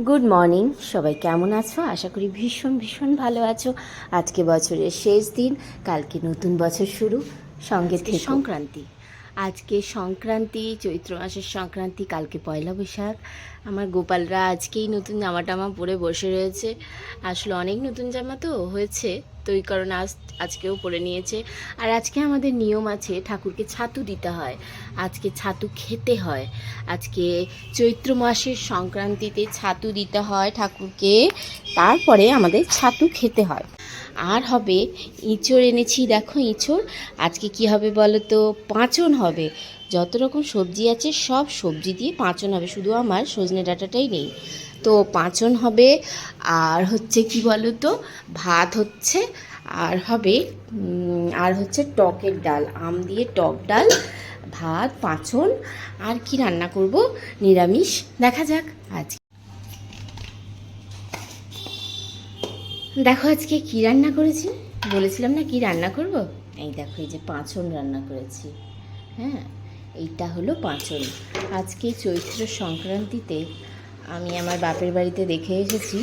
Good morning সবাই কেমন আছো? আশা করি ভীষণ ভীষণ ভালো আছো। আজকে বছরের শেষ দিন কালকে নতুন বছর শুরু সঙ্গে থেকে। সংক্রান্তি। আজকে সংক্রান্তি চৈত্র মাসের সংক্রান্তি কালকে পয়লা বৈশাখ। আমার গোপালরা আজকেই নতুন জামা টামা পরে বসে রয়েছে। আসলে অনেক নতুন জামা তো হয়েছে, তো এই কারণে আজ, আজকেও পরে নিয়েছে। আর আজকে আমাদের নিয়ম আছে, ঠাকুরকে ছাতু দিতে হয়, আজকে ছাতু খেতে হয়। আজকে চৈত্র মাসের সংক্রান্তিতে ছাতু দিতে হয় ঠাকুরকে, তারপরে আমাদের ছাতু খেতে হয়। আর হবে ইঁচড় এনেছি, দেখো ইঁচড়। আজকে কি হবে বলো তো? পাঁচন হবে। যত রকম সবজি আছে, সব সবজি দিয়ে পাঁচন হবে। শুধু আমার সজনে ডাঁটাটাই নেই। তো পাঁচন হবে, আর হচ্ছে কি বলো তো ভাত হচ্ছে, আর হবে আর হচ্ছে টকের ডাল। আম দিয়ে টক ডাল, ভাত, পাঁচন, আর কি রান্না করব? নিরামিষ। দেখা যাক আজকে দেখো আজকে কি রান্না করেছি? বলেছিলাম না কি রান্না করব? এই দেখো, এই যে পাঁচন রান্না করেছি। হ্যাঁ এইটা হলো পাঁচন আজকে চৈত্র সংক্রান্তিতে আমি আমার বাপের বাড়িতে দেখে এসেছি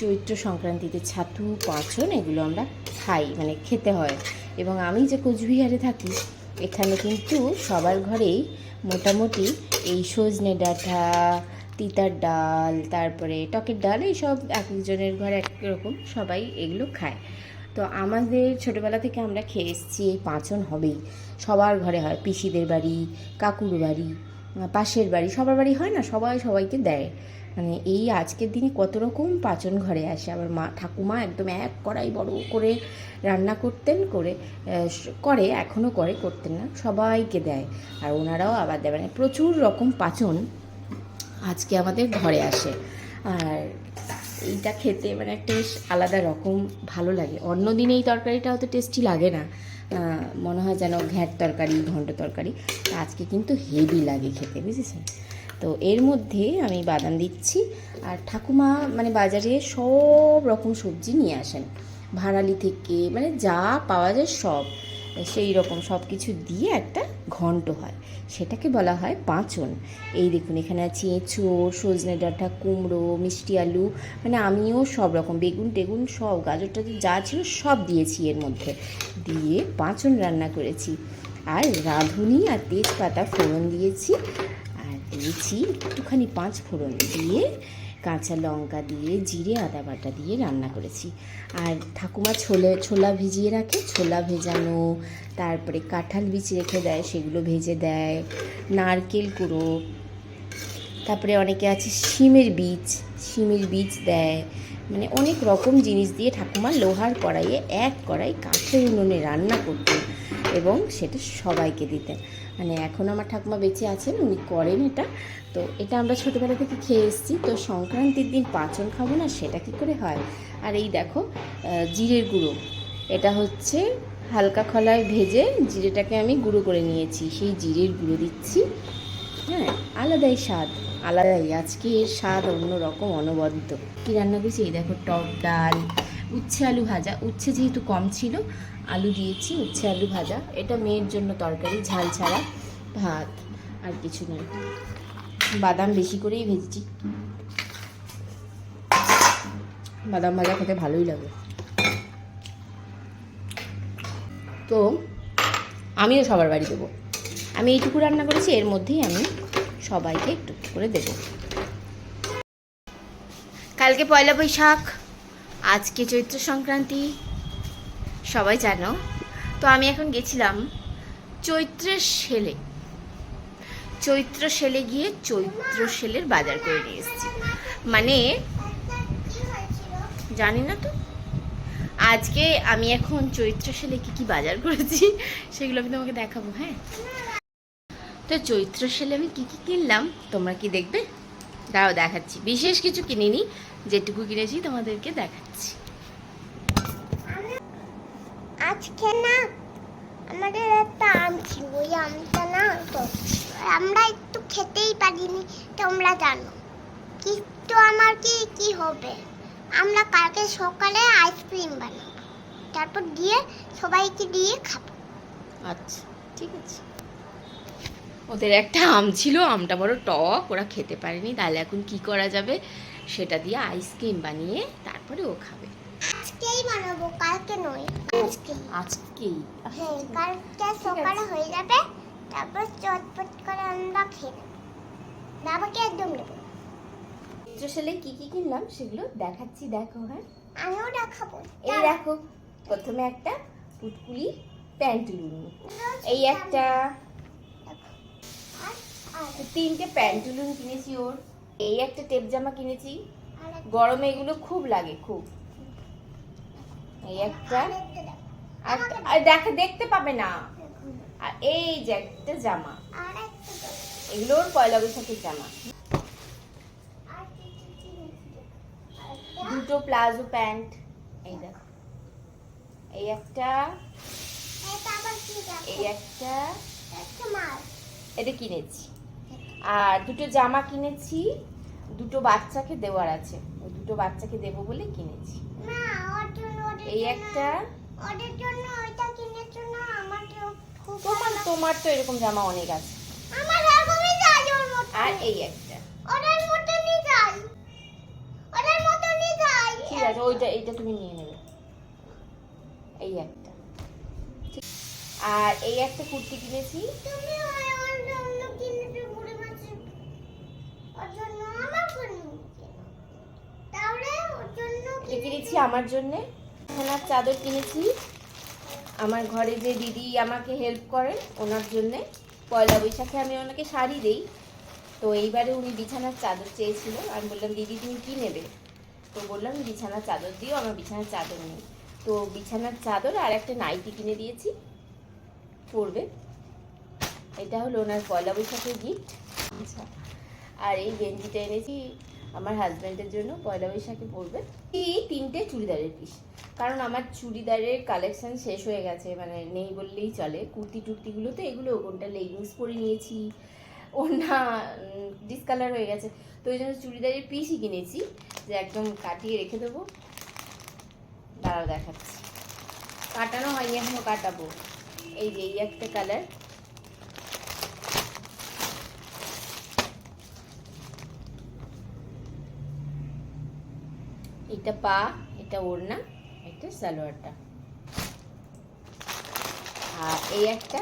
চৈত্র সংক্রান্তিতে ছাতু, পাঁচন এগুলো আমরা খাই মানে খেতে হয়। এবং আমি যে কোচবিহারে থাকি, এখানে কিন্তু সবার ঘরেই মোটামুটি এই সজনে ডাঁটা, তিতার ডাল, তারপরে টকের ডাল, এইসব এক একজনের ঘরে এক রকম সবাই এগুলো খায়। তো আমাদের ছোটোবেলা থেকে আমরা খেয়ে এসেছি এই পাঁচন হবেই। সবার ঘরে হয় পিসিদের বাড়ি, কাকুর বাড়ি পাশের বাড়ি, সবার বাড়ি হয় না? সবাই সবাইকে দেয়। মানে এই আজকের দিনে কত রকম পাচন ঘরে আসে। আবার মা, ঠাকুমা একদম এক কড়াই বড় করে রান্না করতেন, করে করে এখনও করে, করতেন না। সবাইকে দেয়। আর ওনারাও আবার দেয়। মানে প্রচুর রকম পাচন আজকে আমাদের ঘরে আসে। আর এইটা খেতে মানে একটা আলাদা রকম ভালো লাগে। অন্য দিনে এই তরকারিটা অত টেস্টি লাগে না। মনে হয় যেন ঘ্যাট তরকারি, ঘন্ট তরকারি। আজকে কিন্তু হেভি লাগে খেতে, বুঝেছেন? তো এর মধ্যে আমি বাদাম দিচ্ছি আর ঠাকুমা মানে বাজারে সব রকম সবজি নিয়ে আসেন। ভাড়ালি থেকে মানে যা পাওয়া যায় সব। সেই রকম সব কিছু দিয়ে একটা ঘন্ট হয়। সেটাকে বলা হয় পাঁচন। এই দেখুন, এখানে আছে এঁচো সজনে ডাঁটা, কুমড়ো, মিষ্টি আলু মানে আমিও সব রকম, বেগুন টেগুন সব গাজর টাজর যা ছিল সব দিয়েছি এর মধ্যে। দিয়ে পাঁচন রান্না করেছি। আর রাঁধুনি আর তেজপাতা ফোড়ন দিয়েছি। আর দিয়েছি একটুখানি পাঁচ ফোড়ন। দিয়ে কাঁচা লঙ্কা দিয়ে, জিরে, আদা বাটা দিয়ে রান্না করেছি। আর ঠাকুমা ছোলে, ছোলা ভিজিয়ে রাখে, ছোলা ভেজানো, তারপরে কাঁঠাল বীজ রেখে দেয়, সেগুলো ভেজে দেয়, নারকেল কুড়ো, তারপরে অনেকে আছে শিমের বীজ শিমের বীজ দেয়। মানে অনেক রকম জিনিস দিয়ে ঠাকুমা লোহার কড়াইয়ে এক কড়াই কাঠের উনুনে রান্না করতেন এবং সেটা সবাইকে দিতেন। মানে এখন আমার ঠাকুমা বেঁচে আছেন, উনি করেন এটা। তো এটা আমরা ছোটোবেলা থেকে খেয়ে এসেছি। তো সংক্রান্তির দিন পাঁচন খাব না, সেটা কী করে হয়? আর এই দেখো জিরের গুঁড়ো। এটা হচ্ছে হালকা খলায় ভেজে জিরেটাকে আমি গুঁড়ো করে নিয়েছি। সেই জিরের গুঁড়ো দিচ্ছি। হ্যাঁ আলাদাই স্বাদ। আলাদাই। আজকে এর স্বাদ অন্যরকম, অনবদ্য। কী রান্না করেছি? এই দেখো, টক ডাল উচ্ছে আলু ভাজা। উচ্ছে যেহেতু কম ছিল, আলু দিয়েছি, উচ্ছে আলু ভাজা। এটা মেয়ের জন্য তরকারি, ঝাল ছাড়া ভাত আর কিছু নয়। বাদাম বেশি করেই ভেজেছি। বাদাম ভাজা খেতে ভালোই লাগে। তো আমিও সবার বাড়ি দেবো। আমি এইটুকু রান্না করেছি, এর মধ্যেই আমি সবাইকে একটু করে দেব। কালকে পয়লা বৈশাখ। আজকে চৈত্র সংক্রান্তি। সবাই জানো? তো আমি এখন গেছিলাম চৈত্রের সেলে। চৈত্র সেলে গিয়ে চৈত্র সেলের বাজার করে নিয়ে এসেছি। মানে জানি না তো। আজকে আমি এখন চৈত্র সেলে কি কি বাজার করেছি, সেগুলো আমি তোমাকে দেখাবো হ্যাঁ? তো চৈত্র সেলে আমি কি কি কিনলাম, তোমরা কি দেখবে? দাঁড়াও দেখাচ্ছি। বিশেষ কিছু কিনিনি যেটুকু কিনেছি তোমাদেরকে দেখাচ্ছি। আজকে না আমাদের একটা আম ছিল ওই আমটা না তো আমরা একটু খেতেই পারিনি তোমরা জানো। কিন্তু আমার কি কি হবে? আমরা কালকে সকালে আইসক্রিম বানাবো। তারপর দিয়ে সবাইকে দিয়ে খাব। আচ্ছা ঠিক আছে। ওদের একটা আম ছিল আমটা বড় টক ওরা খেতে পারেনি। তাহলে এখন কি করা যাবে? সেটা দিয়ে আইসক্রিম বানিয়ে তারপরে ও খাবে। আজকেই বানাবো কালকে নয় আজকেই। আজকেই? হ্যাঁ কালকে সকালে হয়ে যাবে তারপর চটপট করে আমরা খেয়ে নেব। বাবাকে একদম নেব চিত্রশালে কি কি কিনলাম সেগুলো দেখাচ্ছি দেখো হ্যাঁ? আমিও দেখাবো। এই দেখো প্রথমে একটা পুটকুলি প্যান্টুলুন। এই একটা তিনটে প্যান্টুলুন কিনেছি ওর এই একটা টেপ জামা কিনেছি। গরমে এগুলো খুব লাগে খুব। এই একটা আর দেখা দেখতে পাবে না। আর এই যে একটা জামা। এগুলো ওর পয়লা বৈশাখের জামা। দুটো প্লাজো প্যান্ট এই দেখো। এই একটা? এই একটা এটা কিনেছি। আর দুটো জামা কিনেছি দুটো বাচ্চাকে দেওয়ার আছে। ওই দুটো বাচ্চাকে দেবো বলে কিনেছি। এই একটা? তোমার তোমার তো এরকম জামা অনেক আছে। আর এই একটা। ঠিক আছে ওইটা এইটা তুমি নিয়ে নেবে। এই একটা। আর এই একটা কুর্তি কিনেছি। তুমি ওই ওর জন্য কিনেছো বুড়ি মাছের। ওর জন্য আমার জন্য কেনো? তাহলে ওর জন্য এটা কিনেছি আমার জন্যে। ওনার চাদর কিনেছি। আমার ঘরে যে দিদি আমাকে হেল্প করেন, ওনার জন্যে। পয়লা বৈশাখে আমি ওনাকে শাড়ি দেই। তো এইবারে উনি বিছানার চাদর চেয়েছিল। আমি বললাম, দিদি, তুমি কী নেবে? তো বললাম, বিছানার চাদর দিও, আমার বিছানার চাদর নেই। তো বিছানার চাদর আর একটা নাইটি কিনে দিয়েছি। পরবে। এটা হলো ওনার পয়লা বৈশাখের গিফট আচ্ছা। আর এই গেঞ্জিটা এনেছি। আমার হাজব্যান্ডের জন্য পয়লা বৈশাখে পরবে। এই তিনটে চুড়িদারের পিস কারণ আমার চুড়িদারের কালেকশন শেষ হয়ে গেছে মানে নেই বললেই চলে। কুর্তি টুর্তিগুলো তো এগুলো কোনটা লেগিংস পরে নিয়েছি। ওনা ডিসকালার হয়ে গেছে। তো ওই জন্য চুড়িদারের পিসই কিনেছি, যে একদম কাটিয়ে রেখে দেবো। দাঁড়াও দেখাচ্ছি। কাটানো হয়নি এখনও কাটাবো। এই যে, এই একটা কালার এটা পা, এটা ওড়না, এটা সালোয়ারটা। আর এই একটা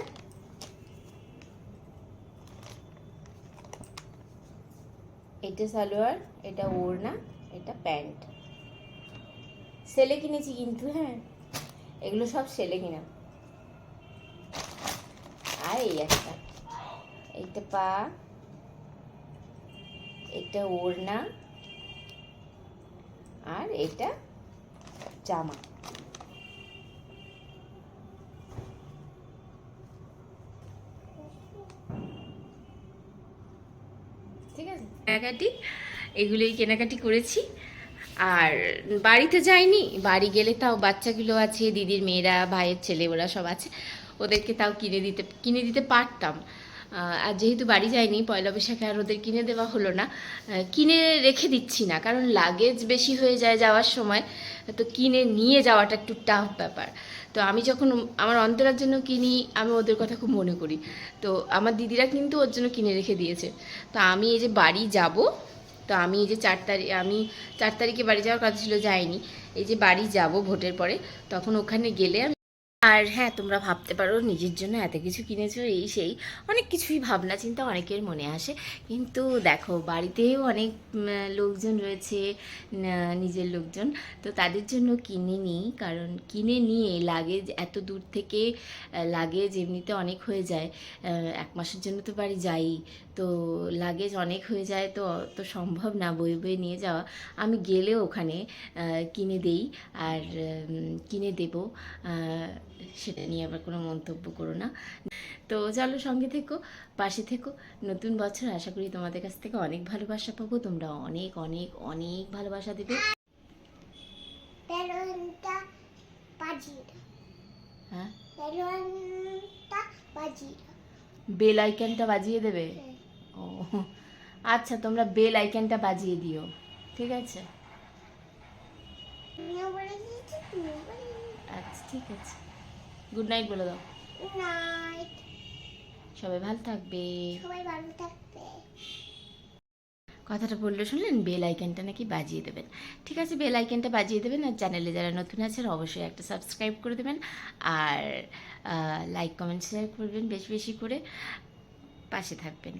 এটা সালোয়ার, এটা ওড়না, এটা প্যান্ট। সেলে কিনেছি কিন্তু হ্যাঁ। এগুলো সব সেলে কিনা। আর এই একটা, এটা পা, এটা ওড়না আর এটা জামা। ঠিক আছে? কেনাকাটি, এগুলোই কেনাকাটি করেছি। আর বাড়িতে যাইনি, বাড়ি গেলে তাও বাচ্চাগুলো আছে, দিদির মেয়েরা, ভাইয়ের ছেলে, ওরা সব আছে। ওদেরকে তাও কিনে দিতে কিনে দিতে পারতাম। আর যেহেতু বাড়ি যায়নি, পয়লা বৈশাখে আর ওদের কিনে দেওয়া হলো না কিনে রেখে দিচ্ছি না, কারণ লাগেজ বেশি হয়ে যায় যাওয়ার সময়, তো কিনে নিয়ে যাওয়াটা একটু টাফ ব্যাপার। তো আমি যখন আমার অন্তরার জন্য কিনি, আমি ওদের কথা খুব মনে করি। তো আমার দিদিরা কিন্তু ওর জন্য কিনে রেখে দিয়েছে। তো আমি এই যে বাড়ি যাব, তো আমি এই যে চার তারিখ আমি চার তারিখে বাড়ি যাওয়ার কথা ছিল, যাইনি। এই যে বাড়ি যাব ভোটের পরে, তখন ওখানে গেলে আমি আর হ্যাঁ তোমরা ভাবতে পারো নিজের জন্য এত কিছু কিনেছো, এই সেই। অনেক কিছুই ভাবনা চিন্তা অনেকের মনে আসে। কিন্তু দেখো, বাড়িতেও অনেক লোকজন রয়েছে নিজের লোকজন। তো তাদের জন্য কিনে নিই, কারণ কিনে নিয়ে লাগেজ এত দূর থেকে লাগেজ এমনিতে অনেক হয়ে যায়। এক মাসের জন্য তো বাড়ি যাই। তো লাগেজ অনেক হয়ে যায় তো তো সম্ভব না বয়ে বয়ে নিয়ে যাওয়া। আমি গেলেও ওখানে কিনে দেই আর কিনে দেব। সেটা নিয়ে আবার কোনো মন্তব্য করো না। তো চলো সঙ্গে থেকো পাশে থেকো। নতুন বছর আশা করি তোমাদের কাছ থেকে অনেক ভালোবাসা পাবো। তোমরা অনেক অনেক অনেক ভালোবাসা দেবে। হ্যাঁ। বেল আইকনটা বাজিয়ে দেবে? ও আচ্ছা তোমরা বেল আইকনটা বাজিয়ে দিও ঠিক আছে। আচ্ছা ঠিক আছে। গুড নাইট বলে দাও। নাইট সবাই ভালো থাকবে। সবাই ভালো থাকবে। কথাটা বলল শুনলেন? বেল আইকনটা নাকি বাজিয়ে দেবেন। ঠিক আছে বেল আইকনটা বাজিয়ে দেবেন আর চ্যানেলে যারা নতুন আছেন অবশ্যই একটা সাবস্ক্রাইব করে দেবেন। আর লাইক কমেন্ট শেয়ার করবেন বেশি বেশি করে। পাশে থাকবেন।